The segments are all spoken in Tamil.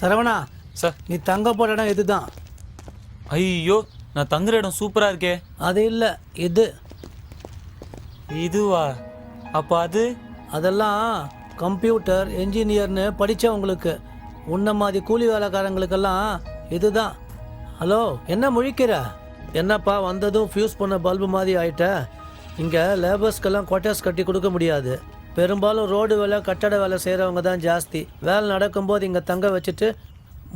சரவணா சார். நீ தங்க போற இடம் இதுதான் ஐயோ நான் தங்குற இடம் சூப்பரா இருக்கே. அது இல்லை இது இதுவா? அப்ப அது? அதெல்லாம் கம்ப்யூட்டர் என்ஜினியர்னு படித்தவங்களுக்கு உன்ன மாதிரி கூலி வேலைக்காரங்களுக்கெல்லாம் இதுதான் ஹலோ என்ன முழிக்கிற? என்னப்பா வந்ததும் ஃபியூஸ் பண்ண பல்பு மாதிரி ஆயிட்ட. இங்கே லேபர்ஸ்க்கெல்லாம் குவார்ட்டர்ஸ் கட்டி கொடுக்க முடியாது. பெரும்பாலும் ரோடு வேலை கட்டட வேலை செய்கிறவங்க தான் ஜாஸ்தி. வேலை நடக்கும்போது இங்கே தங்க வச்சுட்டு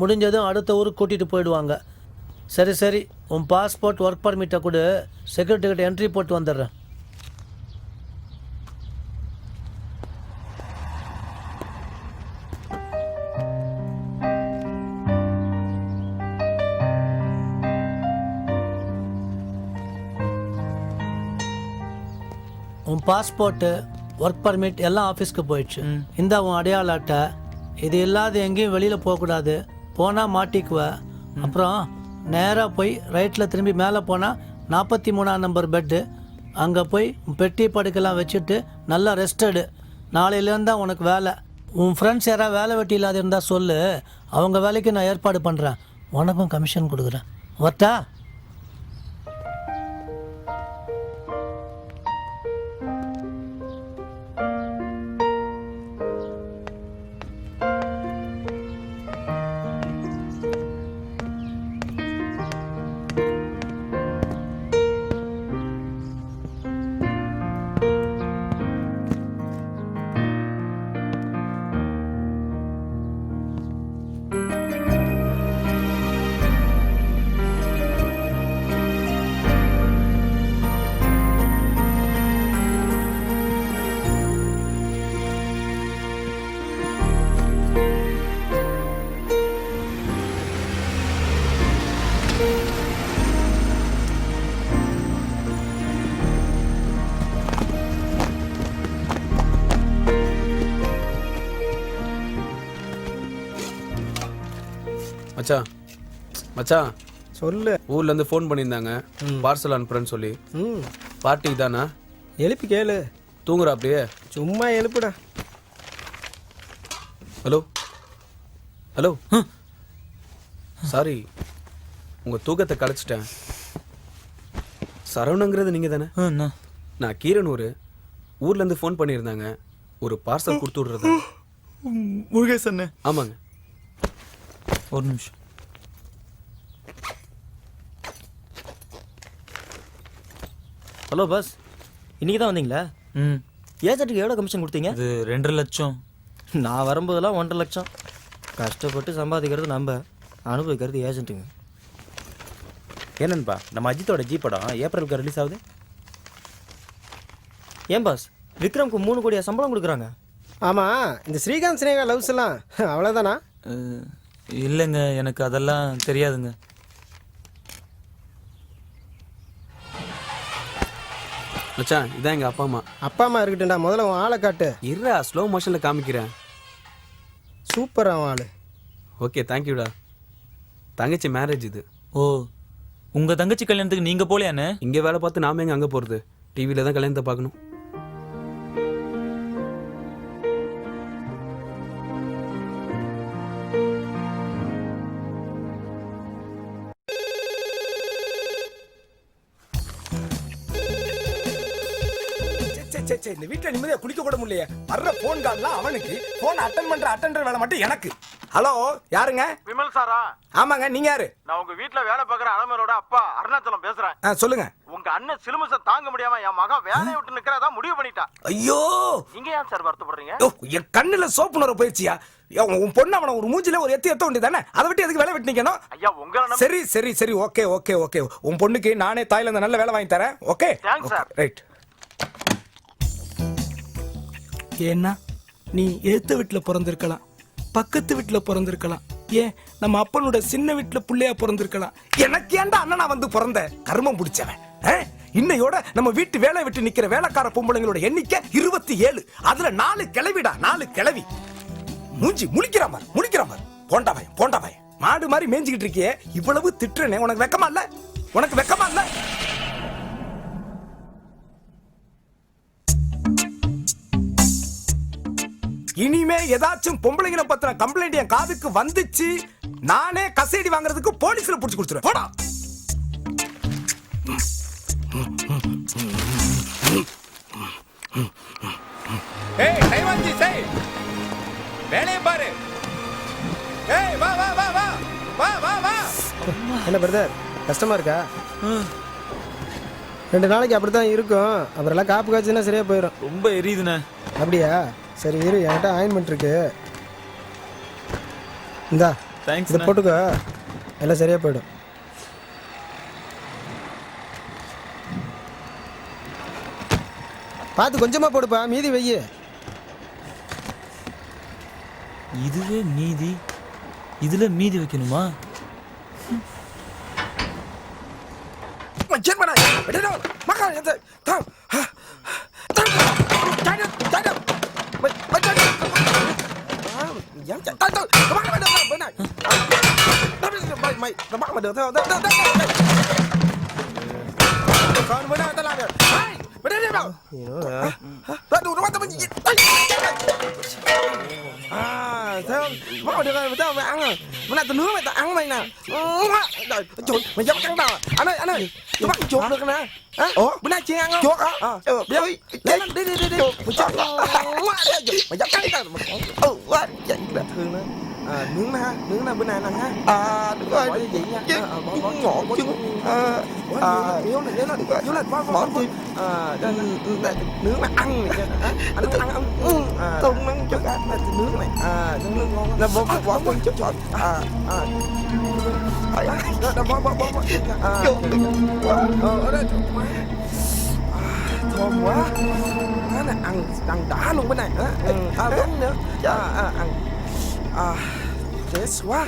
முடிஞ்சதும் அடுத்த ஊருக்கு கூட்டிகிட்டு போயிடுவாங்க. சரி சரி உன் பாஸ்போர்ட் ஒர்க் பர்மிட்டை கொடு. செக்யூரிட்டி கிட்ட என்ட்ரி போட்டு வந்துடுறேன். உன் பாஸ்போர்ட்டு ஒர்க் பர்மிட் எல்லாம் ஆஃபீஸ்க்கு போயிடுச்சு. இந்த உன் அடையாள அட்டை இது இல்லாத எங்கேயும் வெளியில் போகக்கூடாது. போனால் மாட்டிக்குவ. அப்புறம் நேராக போய் ரைட்டில் திரும்பி மேலே போனால் நாற்பத்தி மூணாம் நம்பர் பெட்டு அங்கே போய் பெட்டி படுக்கெல்லாம் வச்சுட்டு நல்லா ரெஸ்ட் எடு. நாளையிலேருந்து தான் உனக்கு வேலை. உன் ஃப்ரெண்ட்ஸ் யாராவது வேலை வெட்டி இல்லாத இருந்தால் சொல்லு. அவங்க வேலைக்கு நான் ஏற்பாடு பண்ணுறேன் உனக்கும் கமிஷன் கொடுக்குறேன். வரட்டா? மச்சான் மச்சான் சொல்லு. ஊர்ல இருந்து ஃபோன் பண்ணியிருந்தாங்க பார்சல் அனுப்புறேன்னு சொல்லி. ம். பார்ட்டி தானா எழுப்பி கேளு. தூங்குறா அப்படியே. சும்மா எழுப்புடா. ஹலோ ஹலோ சாரி உங்க தூக்கத்தை கலைச்சிட்டேன். சரவணங்கிறது நீங்க தானே? நான் நான் கீரனூர் ஊர்ல இருந்து ஃபோன் பண்ணியிருந்தாங்க. ஒரு பார்சல் கொடுத்து விடுறது அண்ணே. ஆமாங்க. ஒரு நிமிஷம். ஹலோ பாஸ் இன்னைக்கு தான் வந்தீங்களா? ம். ஏஜென்ட்டுக்கு எவ்வளோ கமிஷன் கொடுத்தீங்க? அது ரெண்டரை லட்சம். நான் வரும்போதெல்லாம் ஒன்றரை லட்சம். கஷ்டப்பட்டு சம்பாதிக்கிறது நம்ம அனுபவிக்கிறது ஏஜென்ட்டுங்க. என்னன்பா நம்ம அஜித்தோட ஜி படம் ஏப்ரலுக்கு ரிலீஸ் ஆகுது? ஏன் பாஸ் விக்ரம்க்கு மூணு கோடியா சம்பளம் கொடுக்குறாங்க. ஆமாம் இந்த ஸ்ரீகாந்த் சினேகா லவ்ஸ் எல்லாம் அவ்வளோதானா இல்லைங்க எனக்கு அதெல்லாம் தெரியாதுங்க. மச்சான் இதான் எங்க அப்பா அம்மா. அப்பா அம்மா இருக்கட்டும்டா முதல்ல உன் ஆளை காட்டு. இருடா ஸ்லோ மோஷன்ல காமிக்கிறேன். சூப்பர் அவன் ஆளு ஓகே தேங்க்யூடா தங்கச்சி மேரேஜ் இது. ஓ உங்க தங்கச்சி கல்யாணத்துக்கு நீங்க போலையானே இங்கே வேலை பார்த்து நாம எங்க அங்கே போகிறது டிவியில் தான் கல்யாணத்தை பார்க்கணும். சே, சே, சே, இந்த வீட்டுல நிம்மதியா குளிக்க கூட முடியலையே. வர்ற போன் கால்லாம் அவனுக்கு. போன் அட்டன் பண்ற அட்டெண்டர் வேலை மட்டும் எனக்கு. ஹலோ யாருங்க? விமல் சாரா. ஆமாங்க நீங்க யாரு? நான் உங்க வீட்ல வேலை பார்க்குற அலமரோட அப்பா அருணாச்சலம் பேசுறேன். ஆ, சொல்லுங்க. உங்க அண்ணன் சிலுமிச தாங்க முடியாம என் மகன் வேலையை விட்டு நிக்கிறதா முடிவு பண்ணிட்டா. ஐயோ! நீங்க ஏன் சார் வருத்தப்படுறீங்க? யோ, என் கண்ணுல சோப்பு நுர போயிடுச்சியா? யோ, உன் பொண்ணு அவன ஒரு மூஞ்சில ஒரு எத்தி எத்த வேண்டியதானே அதை விட்டு எதுக்கு வேலை விட்டு நிக்கணும் ஐயா உங்களை நம்பி சரி சரி சரி ஓகே ஓகே ஓகே உன் பொண்ணுக்கு நானே தாய்லாந்து நல்ல வேலை வாங்கி தரேன் ஓகே Thanks, sir. ரைட் ஏன்னா நீ எழுத்த வீட்டில் பிறந்திருக்கலாம். பக்கத்து வீட்டில் பிறந்திருக்கலாம். ஏன்? நம்ம அப்பனோட சின்ன வீட்டில் புள்ளையா பிறந்திருக்கலாம். எனக்கு ஏன்டா அண்ணனா வந்து பிறந்த? கர்மம் பிடிச்சவன். இன்னையோட நம்ம வீட்டு வேலை விட்டு நிக்கிற வேலைக்கார பொம்பளைங்களோட எண்ணிக்கை இருபத்தி ஏழு. அதுல நாலு கிளவிடா நாலு கிளவி. மூஞ்சி முழிக்கிறான் பாரு முழிக்கிறான் பாரு போண்டா பையன் போண்டா பையன். மாடு மாதிரி மேய்ஞ்சிக்கிட்டு இருக்கியே. இவ்வளவு திட்டுறனே உனக்கு வெக்கமா இல்ல? உனக்கு வெக்கமா இல்ல? இனிமே ஏதாச்சும் பொம்பளைங்களை பத்தின கம்ப்ளைண்ட் என் காதுக்கு வந்துச்சு நானே கசைடி வாங்குறதுக்கு போலீஸ்ல புடிச்சு கொடுத்துருவேன். போடா. ஏய் டைவாஞ்சி செய் வேலையை பாரு. ஏய் வா வா வா வா. வா வா வா. என்ன பிரதர் கஷ்டமா இருக்கா? ரெண்டு நாளைக்கு அப்படி தான் இருக்கும். அப்புறம் எல்லாம் காப்பு காய்ச்சுன்னா சரியா போயிடும் ரொம்ப எரியுதுண்ணே. அப்படியா? சரி இரு என்கிட்ட ஆயின்மெண்ட் இருக்கு இந்தா தேங்க்ஸ் இதை போட்டுக்கோ எல்லாம் சரியா போயிடும் பார்த்து கொஞ்சமா போடுப்பா மீதி வெய்யு இதுவே மீதி இதுல மீதி வைக்கணுமா mana? Ada dah. Makan dám chạy tao tao tao bắt mày được không bên này tao bắt mày mày tao bắt mày được không tao tao tao tao con bên này tao làm được Mày đây đây đâu Gì nữa hả? Đó đùa nó quá tao mới nhìn À sao? không? Má mày được rồi mày mày ăn rồi Mày này tao nướng mày tao ăn mày nè. Trời chuột mày dám cắn tao Anh ơi anh ơi Tao bắt chuột được nè. Ủa? Bữa nay chị ăn không? Chuột hả? Ờ. Đi đi đi đi đi Mày chuột. Mày dám cắn tao. Ừ quá Trời thương nó À, nướng ha, nướng nè, bữa nay nè ha. À, đúng rồi. Bỏ vậy nha. À, bỏ, bỏ, ngọt chứ À, à, yếu này, yếu này, yếu này, bỏ, bỏ tôi À, nướng là ăn này? Anh ăn, ăn, à, tôm ăn cho cả này, nướng này. À, nướng ngon Là bỏ, bỏ, bỏ, chút chút À, à đó, đó, bỏ, bỏ, bỏ, bỏ À, ờ, ở đây, thơm quá. Má này ăn, ăn đã luôn cái này hả? Ừ, à, bánh nữa. À, à, ăn. À, chết quá.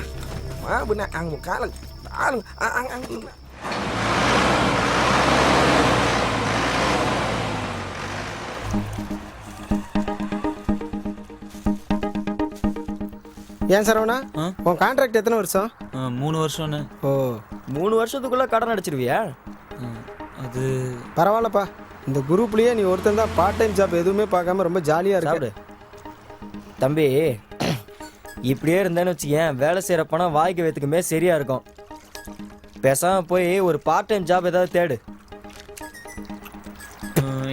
Má, bữa nay ăn một cái là đã luôn. À, ăn, ăn. nè ஏன் சரவணா? உன் கான்ட்ராக்ட் எத்தனை வருஷம்? மூணு வருஷம்ண்ணே ஓ. மூணு வருஷத்துக்குள்ள கடன் அடிச்சிருவியா? அது பரவாயில்லப்பா. இந்த குரூப்லயே நீ ஒருத்தன் தான் பார்ட் டைம் ஜாப் எதுவுமே பார்க்காம ரொம்ப ஜாலியா சாப்பிடு. இருக்கு தம்பி இப்படியே இருந்தேன்னு வச்சுக்கேன். வேலை செய்கிற பணம் வாய்க்கு வைத்துக்குமே சரியா இருக்கும். பேசாம போய் ஒரு பார்ட் டைம் ஜாப் ஏதாவது தேடு.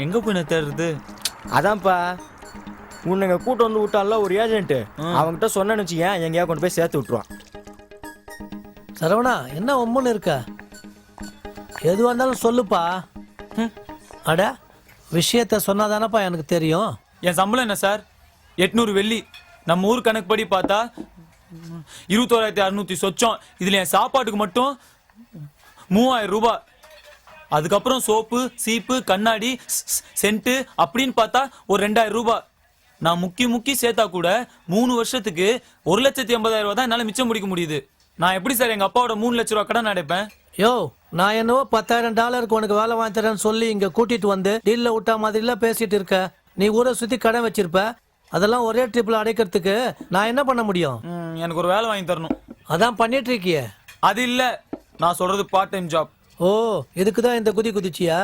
எங்க போய் நான் தேடுறது? அதான்ப்பா. உன்னை கூட்டு வந்து விட்டான்ல ஒரு ஏஜென்ட் அவன்கிட்ட சொன்னேன்னு வச்சுக்கேன் எங்கேயா கொண்டு போய் சேர்த்து விட்டுருவான். சரவணா என்ன ஒம்முன்னு இருக்க? எதுவாக இருந்தாலும் சொல்லுப்பா. அட விஷயத்த சொன்னாதானப்பா எனக்கு தெரியும்? என் சம்பளம் என்ன சார்? எட்நூறு வெள்ளி. நம்ம ஊர் கணக்குப்படி பார்த்தா இருபத்தோராயிரத்தி அறுநூத்தி சொச்சம். இதுல என் சாப்பாட்டுக்கு மட்டும் மூவாயிரம் ரூபாய். அதுக்கப்புறம் சோப்பு சீப்பு கண்ணாடி சென்ட்டு அப்படின்னு பார்த்தா ஒரு ரெண்டாயிரம் ரூபாய். நான் முக்கி முக்கி சேர்த்தா கூட மூணு வருஷத்துக்கு ஒரு லட்சத்தி எண்பதாயிரம் ரூபாய் தான் என்னால் மிச்சம் முடிக்க முடியுது. நான் எப்படி சார் எங்கள் அப்பாவோட மூணு லட்ச ரூபா கடன் அடைப்பேன்? யோ நான் என்னவோ பத்தாயிரம் டாலருக்கு உனக்கு வேலை வாங்கி தரேன்னு சொல்லி இங்கே கூட்டிட்டு வந்து டீலில் விட்டா மாதிரிலாம் பேசிட்டு இருக்க. நீ ஊரை சுற்றி கடன் வச்சிருப்ப. அதெல்லாம் ஒரே ட்ரிப்ல அடைக்கிறதுக்கு நான் என்ன பண்ண முடியும்? ம், எனக்கு ஒரு வேலை வாங்கி தரணும். அதான் பண்ணிட்டு இருக்கியே. அது இல்ல. நான் சொல்றது பார்ட் டைம் ஜாப் ஓ இதுக்கு தான் இந்த குதி குதிச்சியா?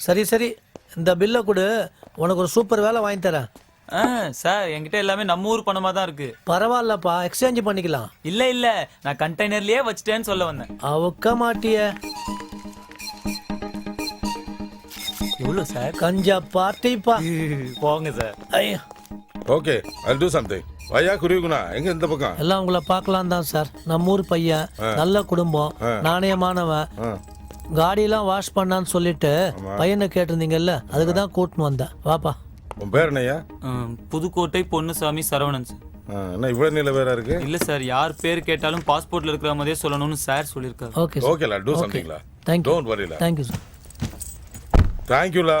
சரி சரி. இந்த பில்லை கொடு. உனக்கு ஒரு சூப்பர் வேலை வாங்கி தரேன். ஆ சார் என்கிட்ட எல்லாமே நம்ம ஊர் பணமா தான் இருக்கு. பரவாயில்லப்பா எக்ஸ்சேஞ்ச் பண்ணிக்கலாம். இல்ல இல்ல. நான் கண்டெய்னர்லயே வச்சிட்டேன்னு சொல்ல வந்தேன். அவுக்க மாட்டிய. எவ்வளவு சார் கஞ்சா பார்ட்டிப்பா போங்க சார் ஐயா. Okay I'll do something. வையா குருவிகுணா எங்க இந்த பக்கம்? எல்லாம் உங்களை பார்க்கலாம் தான் சார் நம்ம ஊர் பையன் நல்ல குடும்பம் நாணயமானவன். காடியெல்லாம் வாஷ் பண்ணான்னு சொல்லிட்டு பையனை கேட்டிருந்தீங்கல்ல அதுக்கு தான் கூட்டின்னு வந்தேன். வாப்பா. உன் பேர் என்னய்யா? ம், புதுக்கோட்டை பொன்னுசாமி சரவணன் சார் என்ன இவ்வளவு நில வேற இருக்கு? இல்ல சார் யார் பேர் கேட்டாலும் பாஸ்போர்ட்ல இருக்கிற மாதிரியே சொல்லணும்னு சார் சொல்லியிருக்காரு. ஓகே சார் ஓகேலா டூ சம்திங்லா தேங்க்யூ டோன்ட் வரிலா தேங்க்யூ சார் தேங்க்யூலா